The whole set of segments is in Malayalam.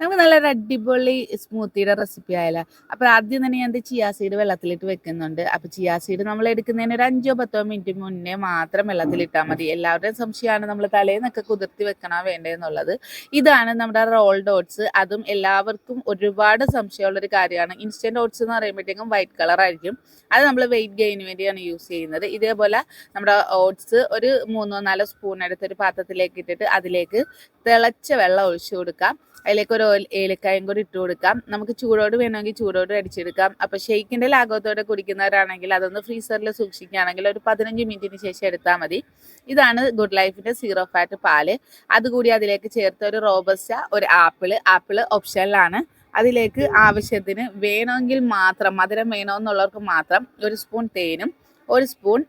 നമുക്ക് നല്ലൊരു അടിപൊളി സ്മൂത്തിയുടെ റെസിപ്പി ആയാലോ. അപ്പോൾ ആദ്യം തന്നെ ഞാൻ ചിയാ സീഡ് വെള്ളത്തിലിട്ട് വെക്കുന്നുണ്ട്. അപ്പോൾ ചിയാ സീഡ് നമ്മൾ എടുക്കുന്നതിന് ഒരു അഞ്ചോ പത്തോ മിനിറ്റ് മുന്നേ മാത്രം വെള്ളത്തിലിട്ടാൽ മതി. എല്ലാവരുടെയും സംശയമാണ് നമ്മൾ തലേന്നൊക്കെ കുതിർത്തി വെക്കണോ വേണ്ടതെന്നുള്ളത് ഇതാണ് നമ്മുടെ റോൾ ഡോട്ട്സ് അതും എല്ലാവർക്കും ഒരുപാട് സംശയമുള്ളൊരു കാര്യമാണ്. ഇൻസ്റ്റന്റ് ഓട്സ് എന്ന് പറയുമ്പോഴത്തേക്കും വൈറ്റ് കളർ ആയിരിക്കും. അത് നമ്മൾ വെയിറ്റ് ഗെയിന് വേണ്ടിയാണ് യൂസ് ചെയ്യുന്നത്. ഇതേപോലെ നമ്മുടെ ഓട്സ് ഒരു മൂന്നോ നാലോ സ്പൂൺ എടുത്ത് ഒരു പാത്രത്തിലേക്ക് ഇട്ടിട്ട് അതിലേക്ക് തിളച്ച വെള്ളം ഒഴിച്ചു കൊടുക്കാം. അതിലേക്ക് ഒരു ഏലക്കായും കൂടി ഇട്ട് കൊടുക്കാം. നമുക്ക് ചൂടോട് വേണമെങ്കിൽ ചൂടോട് അടിച്ചെടുക്കാം. അപ്പോൾ ഷെയ്ക്കിന്റെ ലാഘവത്തോടെ കുടിക്കുന്നവരാണെങ്കിൽ അതൊന്ന് ഫ്രീസറിൽ സൂക്ഷിക്കുകയാണെങ്കിൽ ഒരു പതിനഞ്ച് മിനിറ്റിന് ശേഷം എടുത്താൽ മതി. ഇതാണ് ഗുഡ് ലൈഫിന്റെ സീറോ ഫാറ്റ് പാൽ. അതുകൂടി അതിലേക്ക് ചേർത്ത് ഒരു റോബസ്റ്റ ഒരു ആപ്പിൾ. ആപ്പിൾ ഓപ്ഷനിലാണ് അതിലേക്ക് ആവശ്യത്തിന് വേണമെങ്കിൽ മാത്രം മധുരം വേണമെന്നുള്ളവർക്ക് മാത്രം ഒരു സ്പൂൺ തേനും ഒരു സ്പൂൺ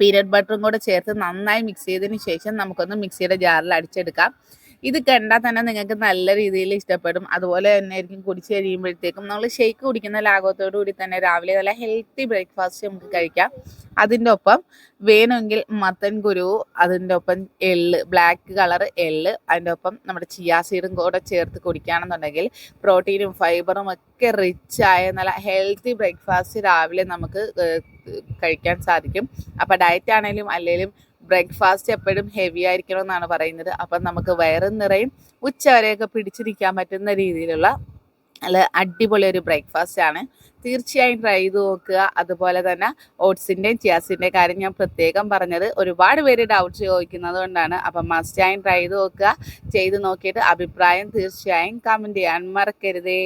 പീനട്ട് ബട്ടറും കൂടെ ചേർത്ത് നന്നായി മിക്സ് ചെയ്തതിന് ശേഷം നമുക്കൊന്ന് മിക്സിയുടെ ജാറിൽ അടിച്ചെടുക്കാം. ഇത് കണ്ടാൽ തന്നെ നിങ്ങൾക്ക് നല്ല രീതിയിൽ ഇഷ്ടപ്പെടും. അതുപോലെ തന്നെ ആയിരിക്കും കുടിച്ച് കഴിയുമ്പോഴത്തേക്കും നമ്മൾ ഷേക്ക് കുടിക്കുന്ന ലാഘവത്തോടു കൂടി തന്നെ രാവിലെ നല്ല ഹെൽത്തി ബ്രേക്ക്ഫാസ്റ്റ് നമുക്ക് കഴിക്കാം. അതിന്റെ ഒപ്പം വേണമെങ്കിൽ മത്തൻ കുരു അതിന്റെ ഒപ്പം എള്ള് ബ്ലാക്ക് കളർ എള്ള് അതിന്റെ ഒപ്പം നമ്മുടെ ചിയാ സീഡും കൂടെ ചേർത്ത് കുടിക്കുകയാണെന്നുണ്ടെങ്കിൽ പ്രോട്ടീനും ഫൈബറും ഒക്കെ റിച്ച് ആയ നല്ല ഹെൽത്തി ബ്രേക്ക്ഫാസ്റ്റ് രാവിലെ നമുക്ക് കഴിക്കാൻ സാധിക്കും. അപ്പോൾ ഡയറ്റ് ആണെങ്കിലും അല്ലെങ്കിലും ബ്രേക്ക്ഫാസ്റ്റ് എപ്പോഴും ഹെവി ആയിരിക്കണം എന്നാണ് പറയുന്നത്. അപ്പം നമുക്ക് വയറും നിറയും ഉച്ച വരെയൊക്കെ പിടിച്ചിരിക്കാൻ പറ്റുന്ന രീതിയിലുള്ള നല്ല അടിപൊളി ഒരു ബ്രേക്ക്ഫാസ്റ്റ് ആണ്. തീർച്ചയായും ട്രൈ ചെയ്ത് നോക്കുക. അതുപോലെ തന്നെ ഓട്സിന്റെയും ചിയാസിന്റെയും കാര്യം ഞാൻ പ്രത്യേകം പറഞ്ഞത് ഒരുപാട് പേര് ഡൗട്ട് ചോദിക്കുന്നത് കൊണ്ടാണ്. അപ്പം മസ്റ്റായും ട്രൈ ചെയ്ത് നോക്കുക. ചെയ്ത് നോക്കിയിട്ട് അഭിപ്രായം തീർച്ചയായും കമന്റ് ചെയ്യാൻ മറക്കരുതേ.